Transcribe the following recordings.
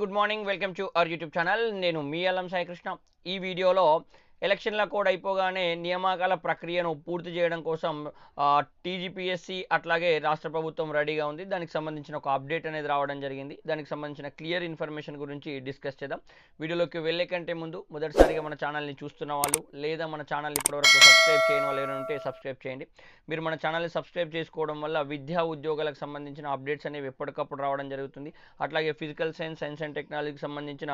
Good morning welcome to our YouTube channel. నేను మీ అల్లం సాయికృష్ణ. ఈ వీడియోలో ఎలక్షన్ల కోడ్ అయిపోగానే నియామకాల ప్రక్రియను పూర్తి చేయడం కోసం టీజీపీఎస్సి అట్లాగే రాష్ట్ర ప్రభుత్వం రెడీగా ఉంది. దానికి సంబంధించిన ఒక అప్డేట్ అనేది రావడం జరిగింది. దానికి సంబంధించిన క్లియర్ ఇన్ఫర్మేషన్ గురించి డిస్కస్ చేద్దాం. వీడియోలోకి వెళ్ళే కంటే ముందు మొదటిసారిగా మన ఛానల్ని చూస్తున్న వాళ్ళు లేదా మన ఛానల్ ఇప్పటివరకు సబ్స్క్రైబ్ చేయని వాళ్ళు ఎవరైనా ఉంటే సబ్స్క్రైబ్ చేయండి. మీరు మన ఛానల్ని సబ్స్క్రైబ్ చేసుకోవడం వల్ల విద్యా ఉద్యోగాలకు సంబంధించిన అప్డేట్స్ అనేవి ఎప్పటికప్పుడు రావడం జరుగుతుంది. అట్లాగే ఫిజికల్ సైన్స్ సైన్స్ అండ్ టెక్నాలజీకి సంబంధించిన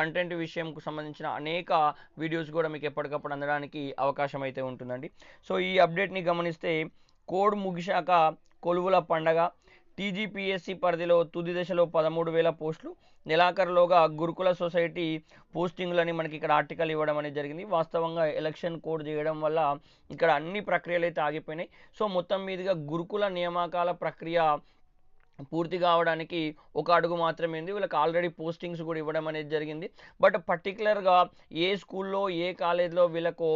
కంటెంట్ విషయంకు సంబంధించిన అనేక వీడియోస్ కూడా మీకు ఎప్పటికప్పుడు అందడానికి అవకాశం అయితే ఉంటుందండి. సో ఈ అప్డేట్ని గమనిస్తే కోడ్ ముగిశాక కొలువుల పండగ టీజీపీఎస్సి పరిధిలో తుది దశలో పదమూడు వేల పోస్టులు నెలాఖరులోగా గురుకుల సొసైటీ పోస్టింగ్లని మనకి ఇక్కడ ఆర్టికల్ ఇవ్వడం అనేది జరిగింది. వాస్తవంగా ఎలక్షన్ కోడ్ చేయడం వల్ల ఇక్కడ అన్ని ప్రక్రియలు అయితే ఆగిపోయినాయి. సో మొత్తం మీదుగా గురుకుల నియామకాల ప్రక్రియ పూర్తి కావడానికి ఒక అడుగు మాత్రమే ఉంది వీళ్ళకి ఆల్రెడీ పోస్టింగ్స్ కూడా ఇవ్వడం అనేది జరిగింది. బట్ పర్టికులర్గా ఏ స్కూల్లో ఏ కాలేజ్లో వీళ్ళకు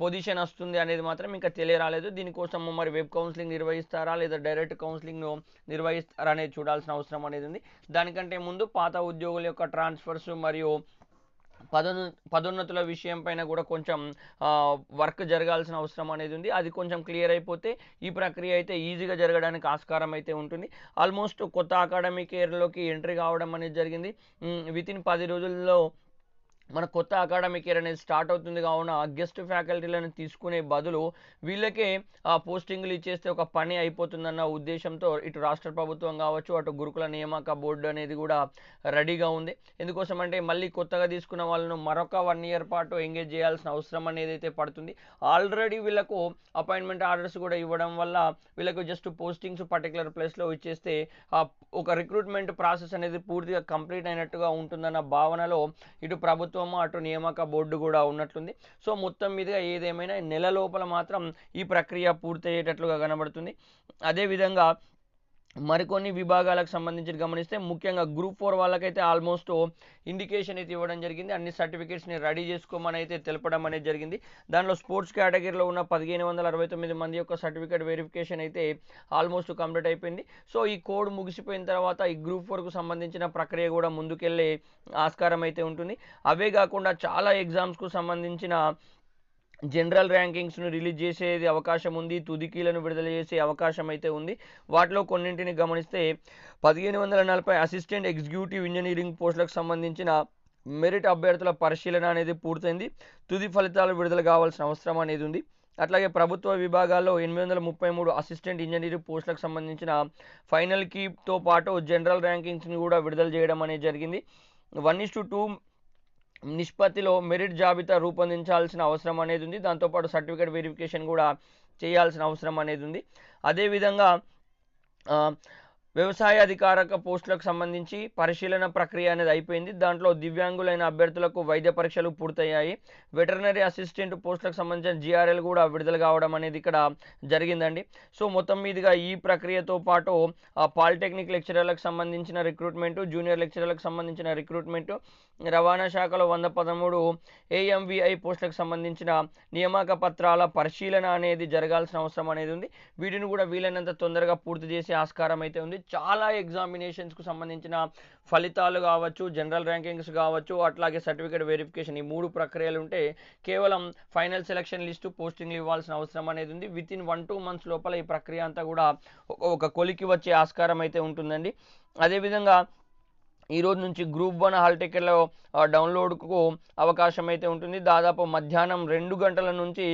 పొజిషన్ వస్తుంది అనేది మాత్రం ఇంకా తెలియరాలేదు. దీనికోసం మరి వెబ్ కౌన్సిలింగ్ నిర్వహిస్తారా లేదా డైరెక్ట్ కౌన్సిలింగ్ నిర్వహిస్తారా అనేది చూడాల్సిన అవసరం అనేది ఉంది. దానికంటే ముందు పాత ఉద్యోగుల యొక్క ట్రాన్స్ఫర్స్ మరియు పదోన్న పదోన్నతుల విషయం పైన కూడా కొంచెం వర్క్ జరగాల్సిన అవసరం అనేది ఉంది. అది కొంచెం క్లియర్ అయిపోతే ఈ ప్రక్రియ అయితే ఈజీగా జరగడానికి ఆస్కారం అయితే ఉంటుంది. ఆల్మోస్ట్ కొత్త అకాడమిక్ ఇయర్లోకి ఎంట్రీ కావడం అనేది జరిగింది. వితిన్ పది రోజుల్లో మన కొత్త అకాడమిక్ ఇయర్ అనేది స్టార్ట్ అవుతుంది. కావున గెస్ట్ ఫ్యాకల్టీలను తీసుకునే బదులు వీళ్ళకే ఆ పోస్టింగ్లు ఇచ్చేస్తే ఒక పని అయిపోతుందన్న ఉద్దేశంతో ఇటు రాష్ట్ర ప్రభుత్వం కావచ్చు అటు గురుకుల నియామక బోర్డు అనేది కూడా రెడీగా ఉంది. ఎందుకోసం అంటే మళ్ళీ కొత్తగా తీసుకున్న వాళ్ళను మరొక వన్ ఇయర్ పాటు ఎంగేజ్ చేయాల్సిన అవసరం అనేది అయితే పడుతుంది. ఆల్రెడీ వీళ్ళకు అపాయింట్మెంట్ ఆర్డర్స్ కూడా ఇవ్వడం వల్ల వీళ్ళకు జస్ట్ పోస్టింగ్స్ పర్టికులర్ ప్లేస్లో ఇచ్చేస్తే ఒక రిక్రూట్మెంట్ ప్రాసెస్ అనేది పూర్తిగా కంప్లీట్ అయినట్టుగా ఉంటుందన్న భావనలో ఇటు ప్రభుత్వం అటు నియామక బోర్డు కూడా ఉన్నట్లుంది. సో మొత్తం మీదుగా ఏదేమైనా నెల లోపల మాత్రం ఈ ప్రక్రియ పూర్తయ్యేటట్లుగా కనబడుతుంది. అదేవిధంగా మరికొన్ని విభాగాలకు సంబంధించి గమనిస్తే ముఖ్యంగా గ్రూప్ ఫోర్ వాళ్ళకైతే ఆల్మోస్ట్ ఇండికేషన్ అయితే ఇవ్వడం జరిగింది. అన్ని సర్టిఫికేట్స్ని రెడీ చేసుకోమని అయితే తెలపడం అనేది జరిగింది. దానిలో స్పోర్ట్స్ కేటగిరీలో ఉన్న పదిహేను వందల అరవై తొమ్మిది మంది యొక్క సర్టిఫికేట్ వెరిఫికేషన్ అయితే ఆల్మోస్ట్ కంప్లీట్ అయిపోయింది. సో ఈ కోడ్ ముగిసిపోయిన తర్వాత ఈ గ్రూప్ ఫోర్కు సంబంధించిన ప్రక్రియ కూడా ముందుకెళ్ళే ఆస్కారం అయితే ఉంటుంది. అవే కాకుండా చాలా ఎగ్జామ్స్కు సంబంధించిన జనరల్ ర్యాంకింగ్స్ను రిలీజ్ చేసేది అవకాశం ఉంది తుదికీలను విడుదల చేసే అవకాశం అయితే ఉంది. వాటిలో కొన్నింటిని గమనిస్తే పదిహేను వందల నలభై అసిస్టెంట్ ఎగ్జిక్యూటివ్ ఇంజనీరింగ్ పోస్టులకు సంబంధించిన మెరిట్ అభ్యర్థుల పరిశీలన అనేది పూర్తయింది. తుది ఫలితాలు విడుదల కావాల్సిన అవసరం అనేది ఉంది. అట్లాగే ప్రభుత్వ విభాగాల్లో ఎనిమిది వందల ముప్పై మూడు అసిస్టెంట్ ఇంజనీరింగ్ పోస్టులకు సంబంధించిన ఫైనల్ కీతో పాటు జనరల్ ర్యాంకింగ్స్ని కూడా విడుదల చేయడం అనేది జరిగింది. వన్ ఇస్ టు టూ నిష్పత్తిలో మెరిట్ జాబితా రూపొందించాల్సిన అవసరం అనేది ఉంది. దాంతోపాటు సర్టిఫికేట్ వెరిఫికేషన్ కూడా చేయాల్సిన అవసరం అనేది ఉంది. అదేవిధంగా వ్యవసాయ అధికారక పోస్టులకు సంబంధించి పరిశీలన ప్రక్రియ అనేది అయిపోయింది. దాంట్లో దివ్యాంగులైన అభ్యర్థులకు వైద్య పరీక్షలు పూర్తయ్యాయి. వెటర్నరీ అసిస్టెంట్ పోస్టులకు సంబంధించిన జిఆర్ఎల్ కూడా విడుదల కావడం అనేది ఇక్కడ జరిగిందండి. సో మొత్తం మీదుగా ఈ ప్రక్రియతో పాటు పాలిటెక్నిక్ లెక్చరర్లకు సంబంధించిన రిక్రూట్మెంటు జూనియర్ లెక్చరర్లకు సంబంధించిన రిక్రూట్మెంటు రవాణా శాఖలో వంద పదమూడు ఏఎంవిఐ పోస్టులకు సంబంధించిన నియామక పత్రాల పరిశీలన అనేది జరగాల్సిన అవసరం అనేది ఉంది. వీటిని కూడా వీలైనంత తొందరగా పూర్తి చేసే ఆస్కారం అయితే ఉంది. చాలా ఎగ్జామినేషన్స్కు సంబంధించిన ఫలితాలు కావచ్చు జనరల్ ర్యాంకింగ్స్ కావచ్చు అట్లాగే సర్టిఫికేట్ వెరిఫికేషన్ ఈ మూడు ప్రక్రియలు ఉంటే కేవలం ఫైనల్ సెలక్షన్ లిస్టు పోస్టింగ్లు ఇవ్వాల్సిన అవసరం అనేది ఉంది. Within one two months లోపల ఈ ప్రక్రియ అంతా కూడా ఒక కొలికి వచ్చే ఆస్కారం అయితే ఉంటుందండి. అదేవిధంగా ఈ రోజు నుంచి గ్రూప్ వన్ హాల్ టికెట్లో డౌన్లోడ్కు అవకాశం అయితే ఉంటుంది. దాదాపు మధ్యాహ్నం రెండు గంటల నుంచి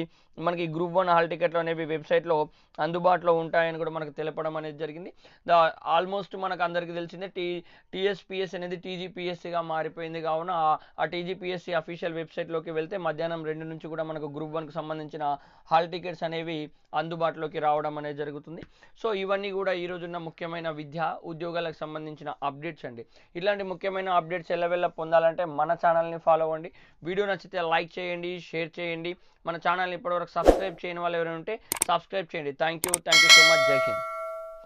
మనకి గ్రూప్ వన్ హాల్ టికెట్లు అనేవి వెబ్సైట్లో అందుబాటులో ఉంటాయని కూడా మనకు తెలపడం అనేది జరిగింది. ద ఆల్మోస్ట్ మనకు అందరికీ తెలిసిందే టీ టీఎస్పిఎస్ అనేది టీజీపీఎస్సీగా మారిపోయింది కావున ఆ టీజీపీఎస్సీ అఫీషియల్ వెబ్సైట్లోకి వెళ్తే మధ్యాహ్నం రెండు నుంచి కూడా మనకు గ్రూప్ వన్కి సంబంధించిన హాల్ టికెట్స్ అనేవి అందుబాటులోకి రావడం అనేది జరుగుతుంది. సో ఇవన్నీ కూడా ఈ రోజున్న ముఖ్యమైన విద్య ఉద్యోగాలకు సంబంధించిన అప్డేట్స్ అండి. ఇలాంటి ముఖ్యమైన అప్డేట్స్ ఎల్లవెల్ల పొందాలంటే మన ఛానల్ని ఫాలో అవ్వండి. వీడియో నచ్చితే లైక్ చేయండి షేర్ చేయండి. మన ఛానల్ని ఇప్పటివరకు సబ్స్క్రైబ్ చేయని వాళ్ళు ఎవరైనా ఉంటే సబ్స్క్రైబ్ చేయండి. Thank you thank you so much జై హింద్